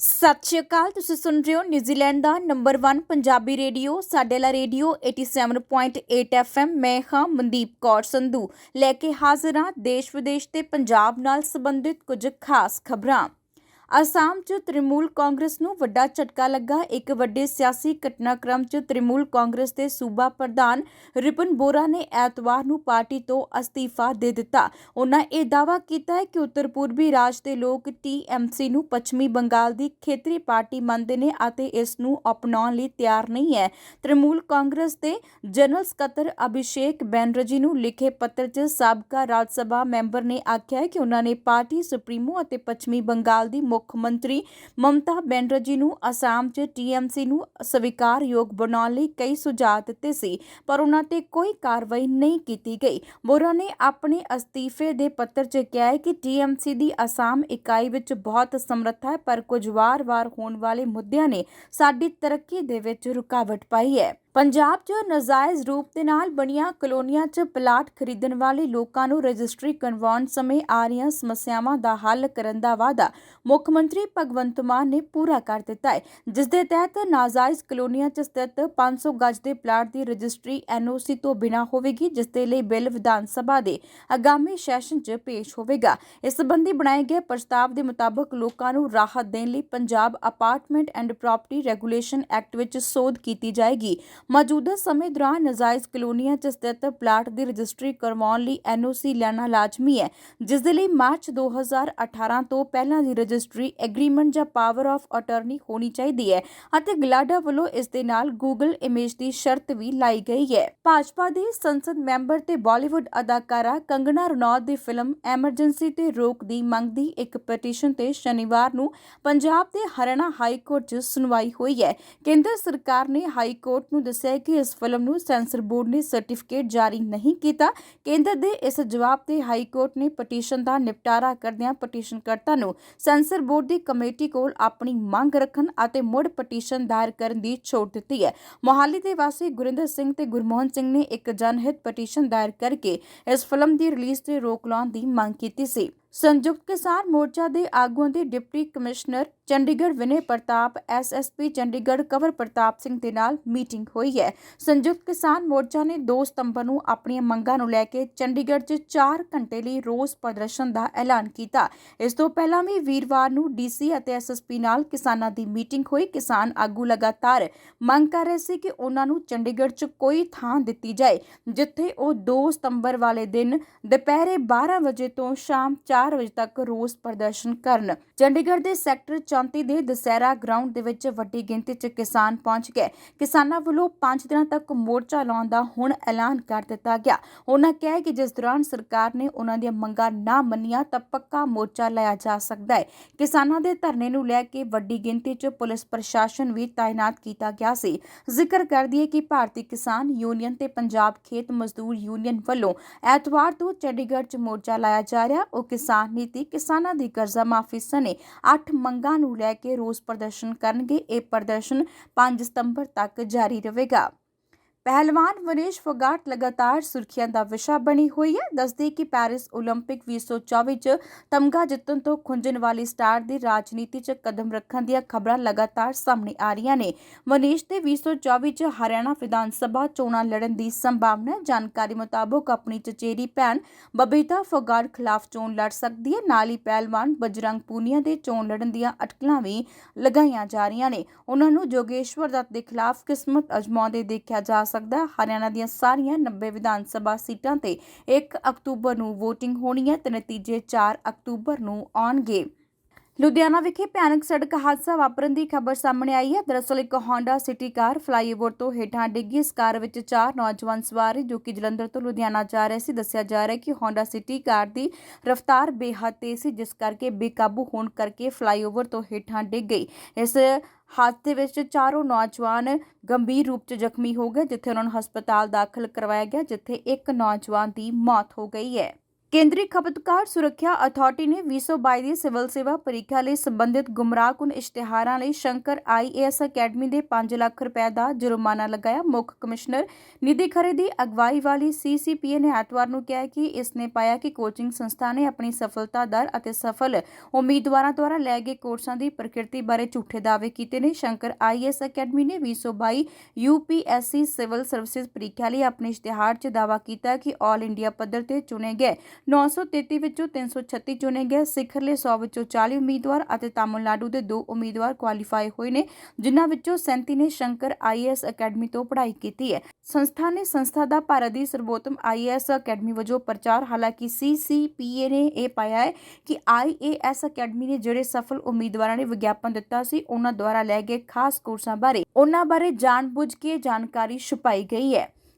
ਸਤਿ ਸ਼੍ਰੀ ਅਕਾਲ, ਤੁਸੀਂ ਸੁਣ ਰਹੇ ਹੋ ਨਿਊਜ਼ੀਲੈਂਡ ਦਾ ਨੰਬਰ 1 ਪੰਜਾਬੀ ਰੇਡੀਓ, ਸਾਡੇ ਲਾ ਰੇਡੀਓ 87.8 FM ਮੈਂ ਹਾਂ ਮਨਦੀਪ ਕੌਰ ਸੰਧੂ। ਲੈ ਕੇ ਹਾਜ਼ਰ ਹਾਂ ਦੇਸ਼ ਵਿਦੇਸ਼ ਤੇ ਪੰਜਾਬ ਨਾਲ ਸੰਬੰਧਿਤ ਕੁਝ ਖਾਸ ਖਬਰਾਂ। ਅਸਾਮ 'ਚ ਤ੍ਰਿਮੂਲ ਕਾਂਗਰਸ ਨੂੰ ਵੱਡਾ ਝਟਕਾ ਲੱਗਾ। ਇੱਕ ਵੱਡੇ ਸਿਆਸੀ ਘਟਨਾਕ੍ਰਮ 'ਚ ਤ੍ਰਿਮੂਲ ਕਾਂਗਰਸ ਦੇ ਸੂਬਾ ਪ੍ਰਧਾਨ ਰਿਪਨ ਬੋਰਾ ਨੇ ਐਤਵਾਰ ਨੂੰ ਪਾਰਟੀ ਤੋਂ ਅਸਤੀਫਾ ਦੇ ਦਿੱਤਾ। ਉਹਨਾਂ ਇਹ ਦਾਅਵਾ ਕੀਤਾ ਹੈ ਕਿ ਉੱਤਰ ਪੂਰਬੀ ਰਾਜ ਦੇ ਲੋਕ ਟੀਐਮਸੀ ਨੂੰ ਪੱਛਮੀ ਬੰਗਾਲ ਦੀ ਖੇਤਰੀ ਪਾਰਟੀ ਮੰਨਦੇ ਨੇ ਅਤੇ ਇਸ ਨੂੰ ਅਪਣਾਉਣ ਲਈ ਤਿਆਰ ਨਹੀਂ ਹੈ। ਤ੍ਰਿਮੂਲ ਕਾਂਗਰਸ ਦੇ ਜਨਰਲ ਸਕੱਤਰ ਅਭਿਸ਼ੇਕ ਬੈਨਰਜੀ ਨੂੰ ਲਿਖੇ ਪੱਤਰ 'ਚ ਸਾਬਕਾ ਰਾਜ ਸਭਾ ਮੈਂਬਰ ਨੇ ਆਖਿਆ ਹੈ ਕਿ ਉਹਨਾਂ ਨੇ ਪਾਰਟੀ ਸੁਪਰੀਮੋ ਅਤੇ ਪੱਛਮੀ ਬੰਗਾਲ ਦੀ ਮੁੱਖ ਮੁੱਖ ਮੰਤਰੀ ਮਮਤਾ ਬੈਨਰਜੀ ਨੂੰ ਅਸਾਮ 'ਚ ਟੀਐਮਸੀ ਨੂੰ ਸਵੀਕਾਰਯੋਗ ਬਣਾਉਣ ਲਈ ਕਈ ਸੁਝਾਅ ਦਿੱਤੇ ਸੀ, ਪਰ ਉਹਨਾਂ ਤੇ ਕੋਈ ਕਾਰਵਾਈ ਨਹੀਂ ਕੀਤੀ ਗਈ। ਬੋਰਾ ਨੇ ਆਪਣੇ ਅਸਤੀਫੇ ਦੇ ਪੱਤਰ 'ਚ ਕਿਹਾ ਹੈ ਕਿ ਟੀਐਮਸੀ ਦੀ ਅਸਾਮ ਇਕਾਈ ਵਿੱਚ ਬਹੁਤ ਸਮਰੱਥਾ ਹੈ, ਪਰ ਕੁਝ ਵਾਰ-ਵਾਰ ਹੋਣ ਵਾਲੇ ਮੁੱਦਿਆਂ ਨੇ ਸਾਡੀ ਤਰੱਕੀ ਦੇ ਵਿੱਚ ਰੁਕਾਵਟ ਪਾਈ ਹੈ। ਪੰਜਾਬ 'ਚ ਨਜਾਇਜ਼ ਰੂਪ ਦੇ ਨਾਲ ਬਣੀਆਂ ਕਲੋਨੀਆਂ 'ਚ ਪਲਾਟ ਖਰੀਦਣ ਵਾਲੇ ਲੋਕਾਂ ਨੂੰ ਰਜਿਸਟਰੀ ਕਰਵਾਉਣ ਸਮੇਂ ਆ ਰਹੀਆਂ ਸਮੱਸਿਆਵਾਂ ਦਾ ਹੱਲ ਕਰਨ ਦਾ ਵਾਅਦਾ ਮੁੱਖ ਮੰਤਰੀ ਭਗਵੰਤ ਮਾਨ ਨੇ ਪੂਰਾ ਕਰ ਦਿੱਤਾ ਹੈ, ਜਿਸ ਦੇ ਤਹਿਤ ਨਾਜਾਇਜ਼ ਕਲੋਨੀਆਂ 'ਚ ਸਥਿਤ 500 ਗਜ ਦੇ ਪਲਾਟ ਦੀ ਰਜਿਸਟਰੀ ਐਨਓਸੀ ਤੋਂ ਬਿਨਾਂ ਹੋਵੇਗੀ, ਜਿਸ ਦੇ ਲਈ ਬਿੱਲ ਵਿਧਾਨ ਸਭਾ ਦੇ ਆਗਾਮੀ ਸੈਸ਼ਨ 'ਚ ਪੇਸ਼ ਹੋਵੇਗਾ। ਇਸ ਸੰਬੰਧੀ ਬਣਾਏ ਗਏ ਪ੍ਰਸਤਾਵ ਦੇ ਮੁਤਾਬਕ ਲੋਕਾਂ ਨੂੰ ਰਾਹਤ ਦੇਣ ਲਈ Punjab apartment and property regulation act ਵਿੱਚ ਸੋਧ ਕੀਤੀ ਜਾਏਗੀ। ਮੌਜੂਦਾ ਸਮੇਂ ਦੌਰਾਨ ਨਜਾਇਜ਼ ਕਲੋਨੀਆਂ 'ਚ ਸਥਿਤ ਪਲਾਟ ਦੀ ਰਜਿਸਟਰੀ ਕਰਵਾਉਣ ਲਈ ਐਨਓਸੀ ਲੈਣਾ ਲਾਜ਼ਮੀ ਹੈ, ਜਿਸ ਦੇ ਲਈ ਮਾਰਚ 2018 ਤੋਂ ਪਹਿਲਾਂ ਦੀ ਰਜਿਸਟਰੀ ਐਗਰੀਮੈਂਟ ਜਾਂ ਪਾਵਰ ਆਫ ਅਟਾਰਨੀ ਹੋਣੀ ਚਾਹੀਦੀ ਹੈ ਅਤੇ ਗਲਾਡਾ ਵੱਲੋਂ ਇਸ ਦੇ ਨਾਲ ਗੂਗਲ ਇਮੇਜ ਦੀ ਸ਼ਰਤ ਵੀ ਲਾਈ ਗਈ ਹੈ। ਭਾਜਪਾ ਦੇ ਸੰਸਦ ਮੈਂਬਰ ਤੇ ਬਾਲੀਵੁੱਡ ਅਦਾਕਾਰਾ ਕੰਗਣਾ ਰਣੌਤ ਦੀ ਫਿਲਮ ਐਮਰਜੈਂਸੀ ਤੇ ਰੋਕ ਦੀ ਮੰਗ ਦੀ ਇੱਕ ਪਟੀਸ਼ਨ ਤੇ ਸ਼ਨੀਵਾਰ ਨੂੰ ਪੰਜਾਬ ਦੇ ਹਰਿਆਣਾ ਹਾਈ ਕੋਰਟ 'ਚ ਸੁਣਵਾਈ ਹੋਈ ਹੈ। ਕੇਂਦਰ ਸਰਕਾਰ ਨੇ ਹਾਈ ਕੋਰਟ ਨੂੰ ਦੱਸਿਆ ਕਿ ਇਸ ਫਿਲਮ ਨੂੰ ਸੈਂਸਰ ਬੋਰਡ ਨੇ ਸਰਟੀਫਿਕੇਟ ਜਾਰੀ ਨਹੀਂ ਕੀਤਾ। ਕੇਂਦਰ ਦੇ ਇਸ ਜਵਾਬ ਤੇ ਹਾਈ ਕੋਰਟ ਨੇ ਪਟੀਸ਼ਨ ਦਾ ਨਿਪਟਾਰਾ ਕਰਦਿਆਂ ਪਟੀਸ਼ਨਕਰਤਾ ਨੂੰ ਸੈਂਸਰ ਬੋਰਡ ਦੀ ਕਮੇਟੀ ਕੋਲ ਆਪਣੀ ਮੰਗ ਰੱਖਣ ਅਤੇ ਮੁੜ ਪਟੀਸ਼ਨ ਦਾਇਰ ਕਰਨ ਦੀ ਛੋਟ ਦਿੱਤੀ ਹੈ। ਮੋਹਾਲੀ ਦੇ ਵਾਸੀ ਗੁਰਿੰਦਰ ਸਿੰਘ ਤੇ ਗੁਰਮੋਹਨ ਸਿੰਘ ਨੇ ਇੱਕ ਜਨਹਿਤ ਪਟੀਸ਼ਨ ਦਾਇਰ ਕਰਕੇ ਇਸ ਫਿਲਮ ਦੀ ਰਿਲੀਜ਼ ਤੇ ਰੋਕ ਲਾਉਣ ਦੀ ਮੰਗ ਕੀਤੀ ਸੀ। ਸੰਯੁਕਤ ਕਿਸਾਨ ਮੋਰਚਾ ਦੇ ਆਗੂਆਂ ਦੀ deputy commissioner Chandigarh Vinay Pratap SSP Chandigarh Kanwar Pratap Singh ਦੇ ਨਾਲ ਮੀਟਿੰਗ ਹੋਈ ਹੈ। ਸੰਯੁਕਤ ਕਿਸਾਨ ਮੋਰਚਾ ਨੇ 2 ਸਤੰਬਰ ਨੂੰ ਆਪਣੀਆਂ ਮੰਗਾਂ ਨੂੰ ਲੈ ਕੇ ਚੰਡੀਗੜ੍ਹ 'ਚ 4 ਘੰਟੇ ਲਈ ਰੋਸ ਪ੍ਰਦਰਸ਼ਨ ਦਾ ਐਲਾਨ ਕੀਤਾ। ਇਸ ਤੋਂ ਪਹਿਲਾਂ ਵੀ ਵੀਰਵਾਰ ਨੂੰ ਡੀਸੀ ਅਤੇ ਐਸਐਸਪੀ ਨਾਲ ਕਿਸਾਨਾਂ ਦੀ ਮੀਟਿੰਗ ਹੋਈ। ਕਿਸਾਨ ਆਗੂ ਲਗਾਤਾਰ ਮੰਗ ਕਰ ਰਹੇ ਸੀ ਕਿ ਉਹਨਾਂ ਨੂੰ ਚੰਡੀਗੜ੍ਹ 'ਚ ਕੋਈ ਥਾਂ ਦਿੱਤੀ ਜਾਏ, ਜਿੱਥੇ ਉਹ 2 ਸਤੰਬਰ ਵਾਲੇ ਦਿਨ ਦੁਪਹਿਰੇ 12 ਵਜੇ ਤੋਂ ਸ਼ਾਮ 4 ਵਜੇ ਤੱਕ ਰੋਸ ਪ੍ਰਦਰਸ਼ਨ ਕਰਨ। ਚੰਡੀਗੜ੍ਹ ਦੇ ਸੈਕਟਰ 34 ਦੇ ਦਸਹਿਰਾ ਗਰਾਊਂਡ ਦੇ ਵਿੱਚ ਵੱਡੀ ਗਿਣਤੀ 'ਚ ਕਿਸਾਨ ਪਹੁੰਚ ਗਏ। ਕਿਸਾਨਾਂ ਵੱਲੋਂ 5 ਦਿਨਾਂ ਤੱਕ ਮੋਰਚਾ ਲਾਉਣ ਦਾ ਹੁਣ ਐਲਾਨ ਕਰ ਦਿੱਤਾ ਗਿਆ। ਉਹਨਾਂ ਕਿਹਾ ਕਿ ਜਿਸ ਦੌਰਾਨ ਸਰਕਾਰ ਨੇ ਉਹਨਾਂ ਦੀਆਂ ਮੰਗਾਂ ਨਾ ਮੰਨੀਆਂ ਤਾਂ ਪੱਕਾ ਮੋਰਚਾ ਲਾਇਆ ਜਾ ਸਕਦਾ ਹੈ। ਕਿਸਾਨਾਂ ਦੇ ਧਰਨੇ ਨੂੰ ਲੈ ਕੇ ਵੱਡੀ ਗਿਣਤੀ 'ਚ ਪੁਲਿਸ ਪ੍ਰਸ਼ਾਸਨ ਵੀ ਤਾਇਨਾਤ ਕੀਤਾ ਗਿਆ ਸੀ। ਜ਼ਿਕਰ ਕਰ ਦਈਏ ਕਿ ਭਾਰਤੀ ਕਿਸਾਨ ਯੂਨੀਅਨ ਤੇ ਪੰਜਾਬ ਖੇਤ ਮਜ਼ਦੂਰ ਯੂਨੀਅਨ ਵੱਲੋਂ ਐਤਵਾਰ ਤੋਂ ਚੰਡੀਗੜ੍ਹ 'ਚ ਮੋਰਚਾ ਲਾਇਆ ਜਾ ਰਿਹਾ। ਉਹ ਕਿਸਾਨ ਨੀਤੀ ਕਿਸਾਨਾਂ ਦੀ ਕਰਜ਼ਾ ਮਾਫੀ ਸਣੇ 8 ਮੰਗਾਂ ਨੂੰ ਲੈ ਕੇ ਰੋਸ ਪ੍ਰਦਰਸ਼ਨ ਕਰਨਗੇ। ਇਹ ਪ੍ਰਦਰਸ਼ਨ 5 ਸਤੰਬਰ ਤੱਕ ਜਾਰੀ ਰਹੇਗਾ। ਪਹਿਲਵਾਨ ਵਨੇਸ਼ ਫੋਗਾਟ ਲਗਾਤਾਰ ਸੁਰਖੀਆਂ ਦਾ ਵਿਸ਼ਾ ਬਣੀ ਹੋਈ ਹੈ ਦੱਸਦੀ ਕਿ ਪੈਰਿਸ 올림픽 2024 ਚ ਤਮਗਾ ਜਿੱਤਣ ਤੋਂ ਖੁੰਝਣ ਵਾਲੀ ਸਟਾਰ ਦੀ ਰਾਜਨੀਤੀ 'ਚ ਕਦਮ ਰੱਖਣ ਦੀਆਂ ਖਬਰਾਂ ਲਗਾਤਾਰ ਸਾਹਮਣੇ ਆ ਰਹੀਆਂ ਨੇ ਵਨੇਸ਼ ਦੇ 2024 ਚ ਹਰਿਆਣਾ ਵਿਧਾਨ ਸਭਾ ਚੋਣਾਂ ਲੜਨ ਦੀ ਸੰਭਾਵਨਾ ਹੈ ਜਾਣਕਾਰੀ ਮੁਤਾਬਕ ਆਪਣੀ ਚਚੇਰੀ ਭੈਣ ਬਬੀਤਾ ਫੋਗਾਟ ਖਿਲਾਫ ਚੋਣ ਲੜ ਸਕਦੀ ਹੈ ਨਾਲ ਹੀ ਪਹਿਲਵਾਨ ਬਜਰੰਗ ਪੂਨੀਆ ਦੇ ਚੋਣ ਲੜਨ ਦੀਆਂ ਅਟਕਲਾਂ ਵੀ ਲਗਾਈਆਂ ਜਾ ਰਹੀਆਂ ਨੇ ਉਹਨਾਂ ਨੂੰ ਜੋਗੇਸ਼ਵਰ ਦੱਤ ਦੇ ਖਿਲਾਫ ਕਿਸਮਤ ਅਜਮਾਉਂਦੇ ਦੇਖਿਆ ਜਾ ਸਕਦਾ ਹੈ। ਹਰਿਆਣਾ ਦੀਆਂ ਸਾਰੀਆਂ 90 ਵਿਧਾਨ ਸਭਾ ਸੀਟਾਂ ਤੇ 1 ਅਕਤੂਬਰ ਨੂੰ VOTING ਹੋਣੀ ਹੈ ਤੇ ਨਤੀਜੇ 4 ਅਕਤੂਬਰ ਨੂੰ ਆਉਣਗੇ। ਲੁਧਿਆਣਾ ਵਿਖੇ ਭਿਆਨਕ ਸੜਕ ਹਾਦਸਾ ਵਾਪਰਨ ਦੀ ਖਬਰ ਸਾਹਮਣੇ ਆਈ ਹੈ। ਦਰਅਸਲ ਇੱਕ ਹੋਂਡਾ ਸਿਟੀ ਕਾਰ ਫਲਾਈਓਵਰ ਤੋਂ ਹੇਠਾਂ ਡਿੱਗੀ। ਇਸ ਕਾਰ ਵਿੱਚ ਚਾਰ ਨੌਜਵਾਨ ਸਵਾਰ ਜੋ ਕਿ ਜਲੰਧਰ ਤੋਂ ਲੁਧਿਆਣਾ ਜਾ ਰਹੇ ਸੀ। ਦੱਸਿਆ ਜਾ ਰਿਹਾ ਹੈ ਕਿ ਹੋਂਡਾ ਸਿਟੀ ਕਾਰ ਦੀ ਰਫ਼ਤਾਰ ਬੇਹੱਦ ਤੇਜ਼ ਸੀ, ਜਿਸ ਕਰਕੇ ਬੇਕਾਬੂ ਹੋਣ ਕਰਕੇ ਫਲਾਈਓਵਰ ਤੋਂ ਹੇਠਾਂ ਡਿੱਗ ਗਈ। ਇਸ ਹਾਦਸੇ ਵਿੱਚ ਚਾਰੋਂ ਨੌਜਵਾਨ ਗੰਭੀਰ ਰੂਪ 'ਚ ਜ਼ਖਮੀ ਹੋ ਗਏ, ਜਿੱਥੇ ਉਹਨਾਂ ਨੂੰ ਹਸਪਤਾਲ ਦਾਖਲ ਕਰਵਾਇਆ ਗਿਆ, ਜਿੱਥੇ ਇੱਕ ਨੌਜਵਾਨ ਦੀ ਮੌਤ ਹੋ ਗਈ ਹੈ। ਕੇਂਦਰੀ ਖਪਤਕਾਰ ਸੁਰੱਖਿਆ ਅਥਾਰਟੀ ਨੇ 2022 ਦੀ ਸਿਵਲ ਸੇਵਾ ਪ੍ਰੀਖਿਆ ਲਈ ਸੰਬੰਧਿਤ ਗੁੰਮਰਾਹਕੁਨ ਇਸ਼ਤਿਹਾਰਾਂ ਲਈ ਸ਼ੰਕਰ ਆਈਏਐਸ ਅਕੈਡਮੀ ਦੇ 5 ਲੱਖ ਰੁਪਏ ਦਾ ਜੁਰਮਾਨਾ ਲਗਾਇਆ। ਮੁੱਖ ਕਮਿਸ਼ਨਰ ਨਿਧੀ ਖਰੇ ਦੀ ਅਗਵਾਈ ਵਾਲੀ ਸੀਸੀਪੀਏ ਨੇ ਐਤਵਾਰ ਨੂੰ ਕਿਹਾ ਕਿ ਇਸ ਨੇ ਪਾਇਆ ਕਿ ਕੋਚਿੰਗ ਸੰਸਥਾ ਨੇ ਆਪਣੀ ਸਫਲਤਾ ਦਰ ਅਤੇ ਸਫਲ ਉਮੀਦਵਾਰਾਂ ਦੁਆਰਾ ਲਏ ਗਏ ਕੋਰਸਾਂ ਦੀ ਪ੍ਰਕਿਰਤੀ ਬਾਰੇ ਝੂਠੇ ਦਾਅਵੇ ਕੀਤੇ ਨੇ। ਸ਼ੰਕਰ ਆਈਏਐਸ ਅਕੈਡਮੀ ਨੇ 2022 ਯੂਪੀਐਸਸੀ ਸਿਵਲ ਸਰਵਿਸਿਜ਼ ਪ੍ਰੀਖਿਆ ਲਈ ਆਪਣੇ ਇਸ਼ਤਿਹਾਰ 'ਚ ਦਾਅਵਾ ਕੀਤਾ ਕਿ ਆਲ ਇੰਡੀਆ ਪੱਧਰ ਤੇ ਚੁਣੇ ਗਏ 933 ਵਿੱਚੋਂ 336 ਚੁਣੇ ਗਏ। ਸਿਖਰਲੇ 100 ਵਿੱਚੋਂ 40 ਉਮੀਦਵਾਰ ਅਤੇ ਤਾਮਿਲਨਾਡੂ ਦੇ ਦੋ ਉਮੀਦਵਾਰ ਕੁਆਲੀਫਾਈ ਹੋਏ ਨੇ, ਜਿਨ੍ਹਾਂ ਵਿੱਚੋਂ 37 ਨੇ ਸ਼ੰਕਰ ਆਈਏਐਸ ਅਕੈਡਮੀ ਤੋਂ ਪੜ੍ਹਾਈ ਕੀਤੀ ਹੈ। ਸੰਸਥਾ ਨੇ ਸੰਸਥਾ ਦਾ ਭਾਰਤ ਦੀ ਸਰਵੋਤਮ ਆਈਏਐਸ ਅਕੈਡਮੀ ਵਜੋਂ ਪ੍ਰਚਾਰ, ਹਾਲਾਂਕਿ ਸੀਸੀਪੀਏ ਨੇ ਇਹ ਪਾਇਆ ਹੈ ਕਿ ਆਈਏਐਸ ਅਕੈਡਮੀ ਨੇ ਜਿਹੜੇ ਸਫਲ ਉਮੀਦਵਾਰਾਂ ਨੇ ਵਿਗਿਆਪਨ ਦਿੱਤਾ ਸੀ, ਉਹਨਾਂ ਦੁਆਰਾ ਲਏ ਗਏ ਖਾਸ ਕੋਰਸਾਂ ਬਾਰੇ, ਉਹਨਾਂ ਬਾਰੇ ਜਾਣਬੁੱਝ ਕੇ ਜਾਣਕਾਰੀ ਛੁਪਾਈ ਗਈ ਹੈ।